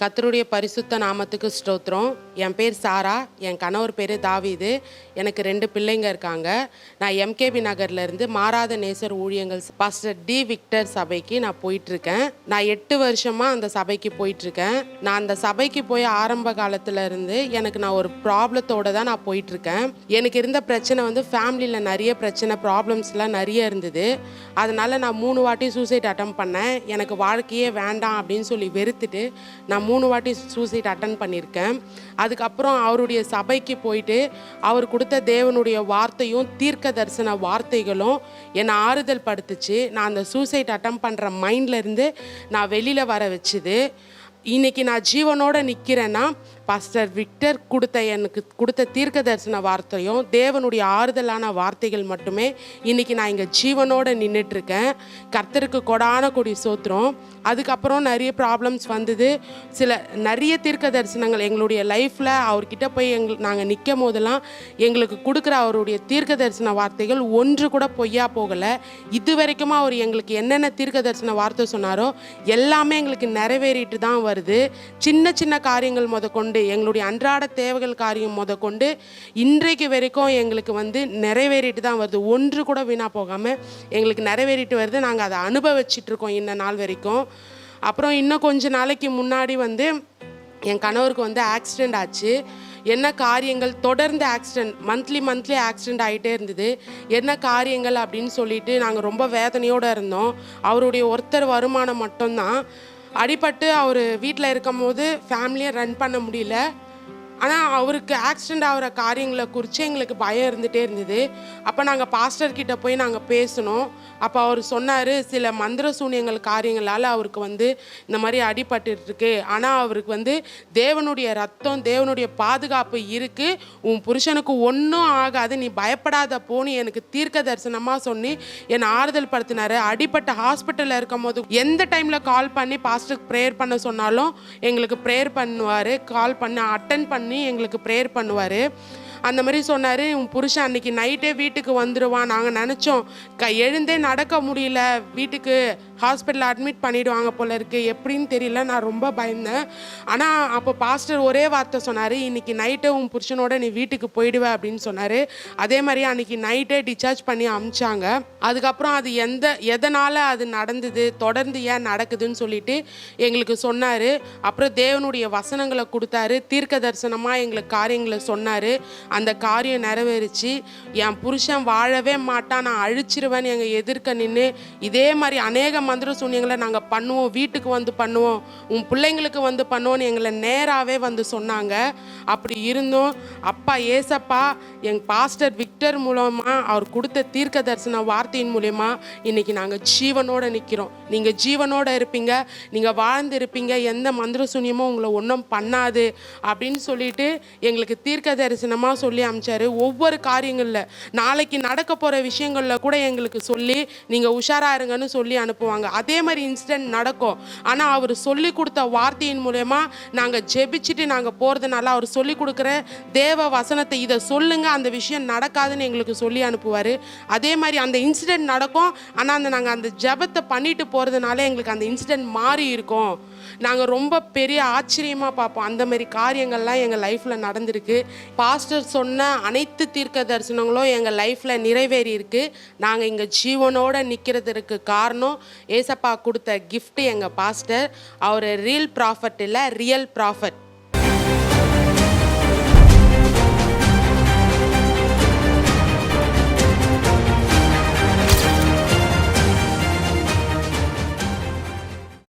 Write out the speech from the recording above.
கத்தருடைய பரிசுத்த நாமத்துக்கு ஸ்தோத்திரம். என் பேர் சாரா என் கணவர் பேர் தாவிது. எனக்கு ரெண்டு பிள்ளைங்க இருக்காங்க. நான் எம்கேபி நகர்லேருந்து மாறாத நேசர் ஊழியங்கள் பாஸ்டர் டி விக்டர் சபைக்கு நான் போயிட்டுருக்கேன். நான் எட்டு வருஷமாக அந்த சபைக்கு போயிட்டுருக்கேன். நான் அந்த சபைக்கு போய் ஆரம்ப காலத்தில் இருந்து எனக்கு நான் ஒரு ப்ராப்ளத்தோடு தான் நான் போயிட்டுருக்கேன். எனக்கு இருந்த பிரச்சனை வந்து ஃபேமிலியில் நிறைய பிரச்சனை ப்ராப்ளம்ஸ்லாம் நிறைய இருந்தது. அதனால் நான் மூணு வாட்டி சூசைட் அட்டம் பண்ணேன். எனக்கு வாழ்க்கையே வேண்டாம் அப்படின்னு சொல்லி வெறுத்துட்டு நான் மூணு வாட்டி சூசைட் அட்டன் பண்ணியிருக்கேன். அதுக்கப்புறம் அவருடைய சபைக்கு போயிட்டு அவர் கொடுத்த தேவனுடைய வார்த்தையும் தீர்க்க தரிசன வார்த்தைகளும் என்னை ஆறுதல் படுத்துச்சு. நான் அந்த சூசைட் அட்டம் பண்ணுற மைண்ட்லேருந்து நான் வெளியில் வர வச்சுது. இன்னைக்கு நான் ஜீவனோடு நிற்கிறேன்னா பாஸ்டர் விக்டர் கொடுத்த எனக்கு கொடுத்த தீர்க்க தரிசன வார்த்தையும் தேவனுடைய ஆறுதலான வார்த்தைகள் மட்டுமே. இன்னைக்கு நான் இங்கே ஜீவனோடு நின்றுட்டுருக்கேன் கர்த்தருக்கு கொடான கொடி சோத்திரம். அதுக்கப்புறம் நிறைய ப்ராப்ளம்ஸ் வந்தது. சில நிறைய தீர்க்க தரிசனங்கள் எங்களுடைய லைஃப்பில் அவர்கிட்ட போய் எங்கள் நாங்கள் நிற்கும் போதெல்லாம் எங்களுக்கு கொடுக்குற அவருடைய தீர்க்க தரிசன வார்த்தைகள் ஒன்று கூட பொய்யா போகலை. இது வரைக்கும் அவர் எங்களுக்கு என்னென்ன தீர்க்க தரிசன வார்த்தை சொன்னாரோ எல்லாமே எங்களுக்கு நிறைவேறிட்டு தான் வருது. சின்ன சின்ன காரியங்கள் முத கொண்டு எங்களுடைய அன்றாட தேவைகள் காரியம் முத கொண்டு இன்றைக்கு வரைக்கும் எங்களுக்கு வந்து நிறைவேறிட்டு தான் வருது. ஒன்று கூட வீணாக போகாமல் எங்களுக்கு நிறைவேறிட்டு வருது. நாங்கள் அதை அனுபவிச்சிட்டு இருக்கோம் இன்ன நாள் வரைக்கும். அப்புறம் இன்னும் கொஞ்ச நாளைக்கு முன்னாடி வந்து என் கணவருக்கு வந்து ஆக்சிடெண்ட் ஆச்சு. என்ன காரியங்கள்? தொடர்ந்து ஆக்சிடெண்ட் மந்த்லி மந்த்லி ஆக்சிடெண்ட் ஆகிட்டே இருந்தது. என்ன காரியங்கள் அப்படின்னு சொல்லிட்டு நாங்கள் ரொம்ப வேதனையோடு இருந்தோம். அவருடைய ஒருத்தர் வருமானம் மட்டும்தான். அடிபட்டு அவர் வீட்டில் இருக்கும்போது ஃபேமிலியை ரன் பண்ண முடியல. ஆனால் அவருக்கு ஆக்சிடெண்ட் ஆகிற காரியங்களை குறித்து எங்களுக்கு பயம் இருந்துகிட்டே இருந்தது. அப்போ நாங்கள் பாஸ்டர்கிட்ட போய் நாங்கள் பேசினோம். அப்போ அவர் சொன்னார் சில மந்திர சூனியங்கள் காரியங்களால் அவருக்கு வந்து இந்த மாதிரி அடிபட்டுருக்கு ஆனால் அவருக்கு வந்து தேவனுடைய ரத்தம் தேவனுடைய பாதுகாப்பு இருக்குது உன் புருஷனுக்கு ஒன்றும் ஆகாது. நீ பயப்படாத போன்னு எனக்கு தீர்க்க தரிசனமாக சொல்லி என்னை ஆறுதல் படுத்தினார். அடிப்பட்ட ஹாஸ்பிட்டலில் இருக்கும் போது எந்த டைமில் கால் பண்ணி பாஸ்டருக்கு ப்ரேயர் பண்ண சொன்னாலும் எங்களுக்கு ப்ரேயர் பண்ணுவார். கால் பண்ணி அட்டன் பண்ணி எங்களுக்கு ப்ரேயர் பண்ணுவார். அந்த மாதிரி சொன்னார் உன் புருஷன் அன்னைக்கு நைட்டே வீட்டுக்கு வந்துடுவான் நாங்கள் நினச்சோம் க எழுந்தே நடக்க முடியல வீட்டுக்கு ஹாஸ்பிட்டலில் அட்மிட் பண்ணிடுவாங்க போல இருக்கு. எப்படின்னு தெரியல நான் ரொம்ப பயந்தேன். ஆனால் அப்போ பாஸ்டர் ஒரே வார்த்தை சொன்னார் இன்னைக்கு நைட்டே உன் புருஷனோட நீ வீட்டுக்கு போயிடுவே அப்படின்னு சொன்னார். அதே மாதிரி அன்னைக்கு நைட்டே டிஸ்சார்ஜ் பண்ணி அமிச்சாங்க. அதுக்கப்புறம் அது எந்த எதனால் அது நடந்தது தொடர்ந்து ஏன் நடக்குதுன்னு சொல்லிட்டு எங்களுக்கு சொன்னார். அப்புறம் தேவனுடைய வசனங்களை கொடுத்தாரு. தீர்க்க தரிசனமாக எங்களுக்கு காரியங்களை சொன்னார். அந்த காரியம் நிறைவேறிச்சு. என் புருஷன் வாழவே மாட்டான் நான் அழிச்சிருவேன்னு எங்கள் எதிர்க்க நின்று இதே மாதிரி அநேக மந்திர சூன்யங்களை நாங்கள் பண்ணுவோம் வீட்டுக்கு வந்து பண்ணுவோம் உன் பிள்ளைங்களுக்கு வந்து பண்ணுவோன்னு எங்களை நேராகவே வந்து சொன்னாங்க. அப்படி இருந்தும். அப்பா ஏசப்பா எங்கள் பாஸ்டர் விக்டர் மூலமாக அவர் கொடுத்த தீர்க்க தரிசன வார்த்தையின் மூலயமா இன்றைக்கி நாங்கள் ஜீவனோடு நிற்கிறோம் நீங்கள் ஜீவனோட இருப்பீங்க நீங்கள் வாழ்ந்து இருப்பீங்க எந்த மந்திர சூன்யமும் உங்களை ஒன்றும் பண்ணாது அப்படின்னு சொல்லிட்டு எங்களுக்கு தீர்க்க தரிசனமாக சொல்லி அமிச்சாரு. ஒவ்வொரு காரியங்களில் நாளைக்கு நடக்க போகிற விஷயங்களில் கூட எங்களுக்கு சொல்லி நீங்கள் உஷாராக இருங்கன்னு சொல்லி அனுப்புவாங்க. அதே மாதிரி இன்சிடென்ட் நடக்கும். ஆனால் அவர் சொல்லி கொடுத்த வார்த்தையின் மூலயமா நாங்கள் ஜெபிச்சுட்டு நாங்கள் போகிறதுனால அவர் சொல்லி கொடுக்குற தேவ வசனத்தை இதை சொல்லுங்க அந்த விஷயம் நடக்காதுன்னு எங்களுக்கு சொல்லி அனுப்புவார். அதே மாதிரி அந்த இன்சிடென்ட் நடக்கும். ஆனால் அந்த நாங்கள் அந்த ஜெபத்தை பண்ணிட்டு போகிறதுனால எங்களுக்கு அந்த இன்சிடென்ட் மாறி இருக்கும். நாங்கள் ரொம்ப பெரிய ஆச்சரியமாக பார்ப்போம். அந்த மாதிரி காரியங்கள்லாம் எங்கள் லைஃப்பில் நடந்திருக்கு. பாஸ்டர் சொன்ன அனைத்து தீர்க்க தரிசனங்களும் எங்கள் லைஃப்பில் நிறைவேறி இருக்கு நாங்கள் இங்கே ஜீவனோட நிற்கிறதுக்கு காரணம் ஏசப்பா கொடுத்த கிஃப்ட்டு எங்கள் பாஸ்டர் அவர் ரியல் ப்ராஃபட் இல்லை ரியல் ப்ராஃபட்